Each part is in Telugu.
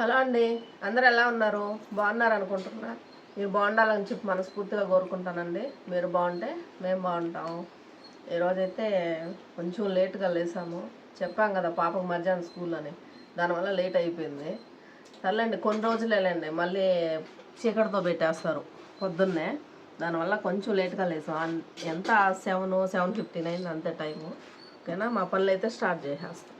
హలో అండి. అందరు ఎలా ఉన్నారు? బాగున్నారు అనుకుంటున్నా. మీరు బాగుండాలని చెప్పి మనస్ఫూర్తిగా కోరుకుంటానండి. మీరు బాగుంటే మేము బాగుంటాం. ఈరోజైతే కొంచెం లేట్గా లేసాము. చెప్పాం కదా పాపకు మధ్యాహ్నం స్కూల్ అని. దానివల్ల లేట్ అయిపోయింది. సర్లేండి కొన్ని రోజులేలేండి మళ్ళీ చీకటితో పెట్టేస్తారు పొద్దున్నే. దానివల్ల కొంచెం లేట్గా లేసాం. అన్- ఎంత? సెవెన్ సెవెన్ ఫిఫ్టీన్ అయింది అంతే టైము. ఓకేనా? మా పనులు అయితే స్టార్ట్ చేసేస్తాం.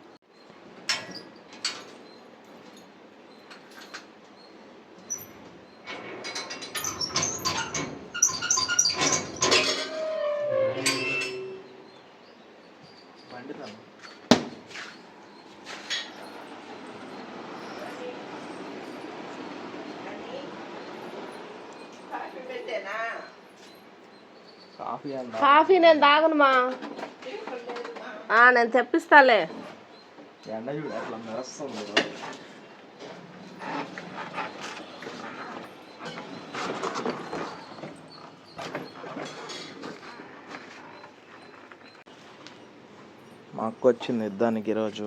కాఫీ కాఫీ నేను తాగనుమా. ఆ, నేను తెప్పిస్తాలే. ఎండ చూడ అట్లా మెరుస్తుంది వచ్చింది ఇద్దానికి ఈరోజు.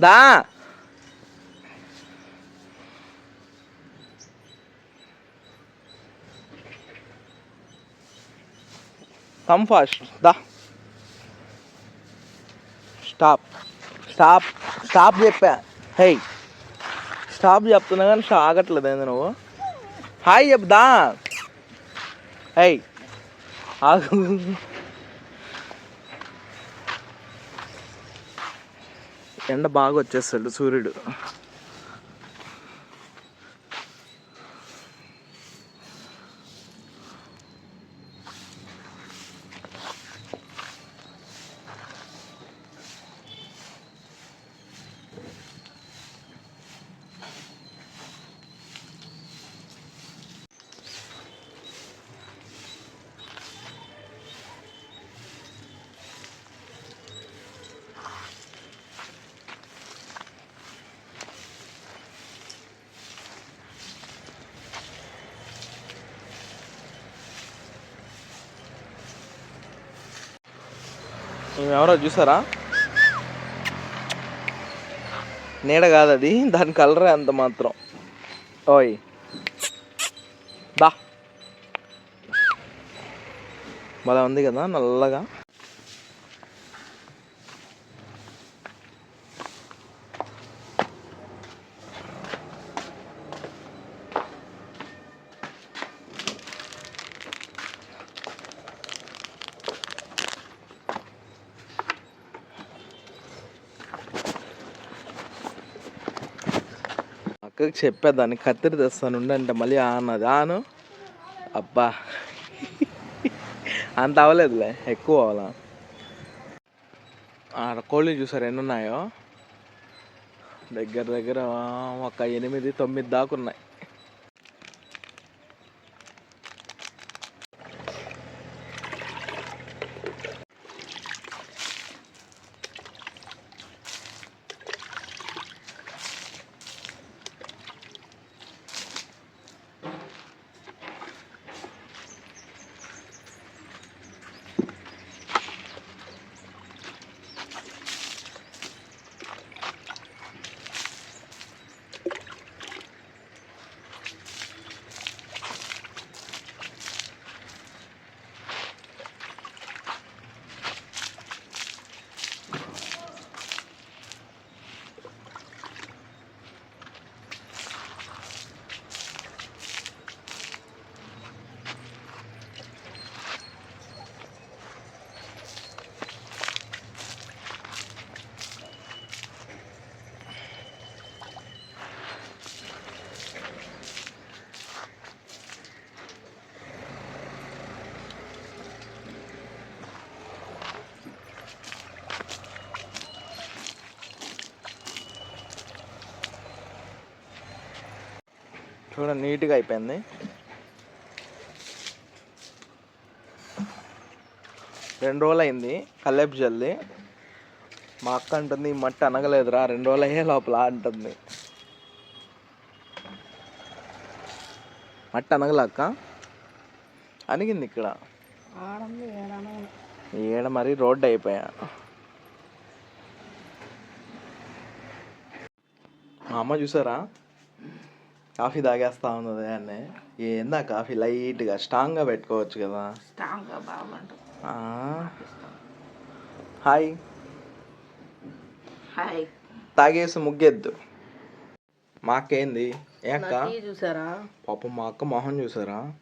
దా! కమ్ ఫాస్ట్ దా. స్టాప్ స్టాప్ స్టాప్ చెప్పా. హే స్టాప్ చెప్తున్నా కానీ ఆగట్లేదు ఏంది నువ్వు? హాయ్ చెప్దా హై ఆగు. ఎండ బాగా వచ్చేస్తాడు సూర్యుడు. ఎవరో చూసారా? నీడ కాదు అది దాని కలరే అంత మాత్రం. ఓయ్. దా. బాగా ఉంది కదా నల్లగా. అక్కకి చెప్పేదాన్ని. కత్తిరి తెస్తాను అంటే మళ్ళీ అన్నది. ఆను అబ్బా. అంత అవ్వలేదులే ఎక్కువ అవ్వాలా? ఆడ కోళ్ళు చూసారు ఎన్ని ఉన్నాయో? దగ్గర దగ్గర ఒక ఎనిమిది తొమ్మిది దాకా ఉన్నాయి. చూడండి నీట్గా అయిపోయింది. రెండు రోజులు అయింది కల్లేపు జల్ది మా అక్క అంటుంది "ఈ మట్టి అనగలేదురా రెండు రోజులు అయ్యే లోపల అంటుంది. మట్టి అనగల అక్క. అనిగింది ఇక్కడ. ఈడ మరి రోడ్డు అయిపోయా. మా అమ్మ చూసారా? కాఫీ తాగేస్తా ఉన్నది అని. ఏందా కాఫీ? లైట్గా స్ట్రాంగ్గా పెట్టుకోవచ్చు కదా. స్ట్రాంగ్గా బాగుంటుంది. ఆ. హాయ్. హాయ్. తాగేసి ముగ్గెద్దు. మా అక్క ఏంది ఏ అక్క? టీ చూసారా? పాపం మా అక్క మొహం చూసారా?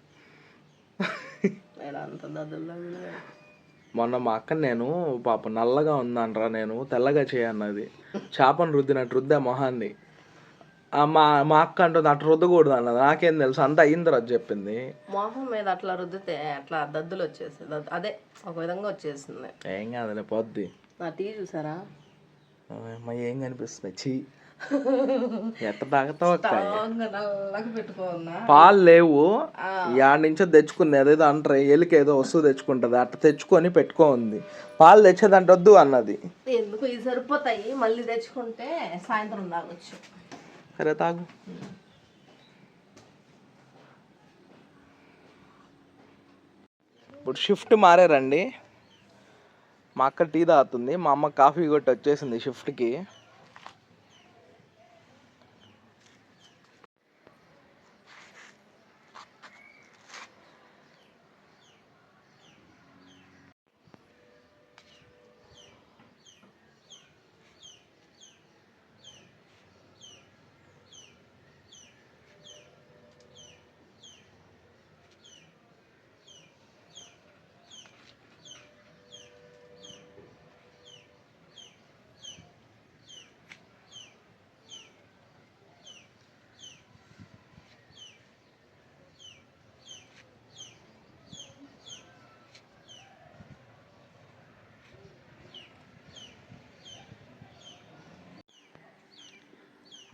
మొన్న మా అక్క నేను పాప నల్లగా ఉందనరా నేను తెల్లగా చేయన్నది. చేపను రుద్దినట్టు రుద్దా మొహాన్ని. మా మా అక్క అంటుంది అట్లా రుద్దకూడదు అన్నది. నాకేం తెలుసు అంత అయింది రోజు చెప్పింది. మొహం మీద అట్లా రుద్దితే అట్లా దద్దులు వచ్చేసింది అదే ఒక విధంగా వచ్చేసింది ఏం కాదులే పొద్ది. నా టీ చూసారా? మా ఏం కనిపిస్తుంది? చీ ఎట్ట తాగుతావు పాలు లేవు. యాడ నుంచో తెచ్చుకుంది అదేదో అంటారు ఎలికి ఏదో వస్తువు తెచ్చుకుంటది అట్ట తెచ్చుకొని పెట్టుకో ఉంది పాలు తెచ్చేదంటే వద్దు అన్నది. ఎందుకు? ఇవి సరిపోతాయి. మళ్ళీ తెచ్చుకుంటే సాయంత్రం తాగొచ్చు. సరే తాగు ఇప్పుడు షిఫ్ట్ మారారండి. మా అక్క టీ తాగుతుంది మా అమ్మ కాఫీ కొట్టి వచ్చేసింది షిఫ్ట్కి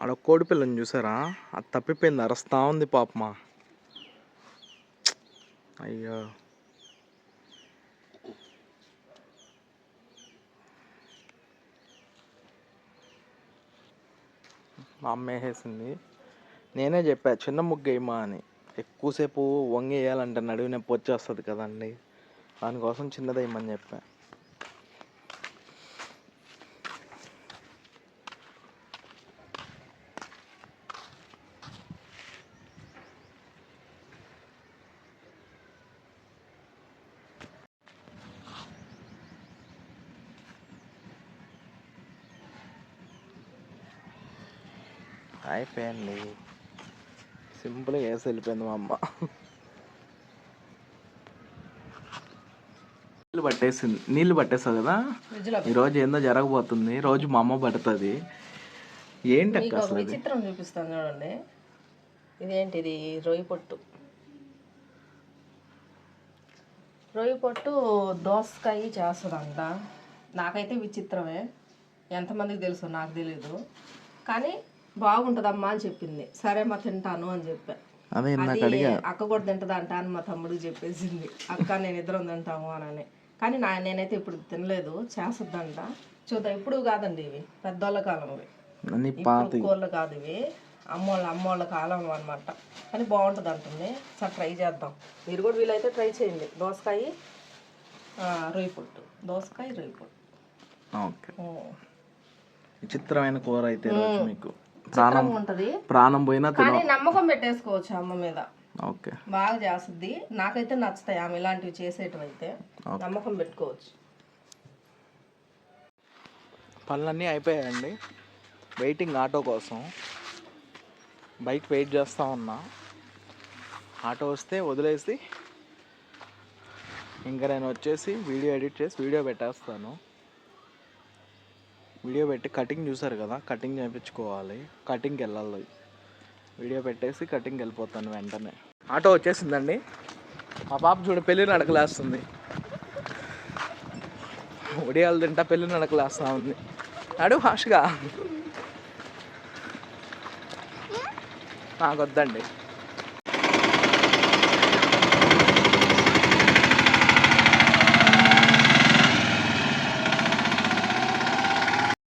ఆడ కోడి పిల్లని చూసారా? అది తప్పిపోయింది అరస్తా ఉంది పాపమా. అయ్యో. మా అమ్మ వేసేసింది నేనే చెప్పా చిన్న ముగ్గేయమా అని. ఎక్కువసేపు వంగేయాలంటే నడివి నడువు నొప్పి వచ్చేస్తుంది కదండి. దానికోసం చిన్నదేయమని చెప్పా. అయిపోయింది సింపుల్గా వేసి వెళ్ళిపోయింది మా అమ్మ. నీళ్ళు పట్టేసింది నీళ్ళు పట్టేస్తావు కదా? ఈరోజు ఏందో జరగబోతుంది రోజు మా అమ్మ పడుతుంది. ఏంటి అక్క అసలు ఇది విచిత్రం చూపిస్తాను చూడండి. ఇదేంటిది? రొయ్యి పొట్టు. రొయ్యి పొట్టు దోసకాయ చేస్తుందంట. నాకైతే విచిత్రమే. ఎంతమందికి తెలుసు? నాకు తెలీదు. కానీ బాగుంటుందమ్మా అని చెప్పింది. సరే మా తింటాను అని చెప్పా. అదే అది అడిగా. అక్క కూడా తింటదంట అని మా తమ్ముడికి చెప్పేసింది. అక్క నేను ఇద్దరం తింటాము అని కానీ నా నేనైతే ఇప్పుడు తినలేదు చేస్తుందంట. చూద్దాం ఇప్పుడు కాదండి ఇవి పెద్దోళ్ళ పాత ఇప్పుడు కూరలు కాదు ఇవి. అమ్మోళ్ళ అమ్మోళ్ళ కాలం అనమాట కానీ బాగుంటుంది అంటుంది. సార్ ట్రై చేద్దాం. మీరు కూడా వీలైతే ట్రై చేయండి. దోసకాయ రొయ్యి పొట్టు. దోసకాయ రొయ్యి పొట్టు. ఓకే. విచిత్రమైన కూర అయితే మీకు. ప్రాణం ఉంటుంది. ప్రాణం పోయినా కానీ నమ్మకం పెట్టేసుకోవచ్చు అమ్మ మీద. ఓకే. బాగా చేస్తుంది. నాకైతే నచ్చుతాయి ఆమె ఇలాంటివి చేసేటివైతే నమ్మకం పెట్టుకోవచ్చు. పనులన్నీ అయిపోయాయండి. వెయిటింగ్ ఆటో కోసం. బైక్ వెయిట్ చేస్తూ ఉన్నా. ఆటో వస్తే వదిలేసి ఇంకా నేను వచ్చేసి వీడియో ఎడిట్ చేసి వీడియో పెట్టేస్తాను. వీడియో పెట్టి కటింగ్ చూసారు కదా కటింగ్ చేయించుకోవాలి కటింగ్కి వెళ్ళాలి. వీడియో పెట్టేసి కటింగ్కి వెళ్ళిపోతాను వెంటనే. ఆటో వచ్చేసిందండి. మా పాప చూడు పెళ్ళి నడకలేస్తుంది. ఒడియాలు తింటా పెళ్ళి నడకలేస్తా ఉంది. అడు హాష్గా నాకు వద్దండి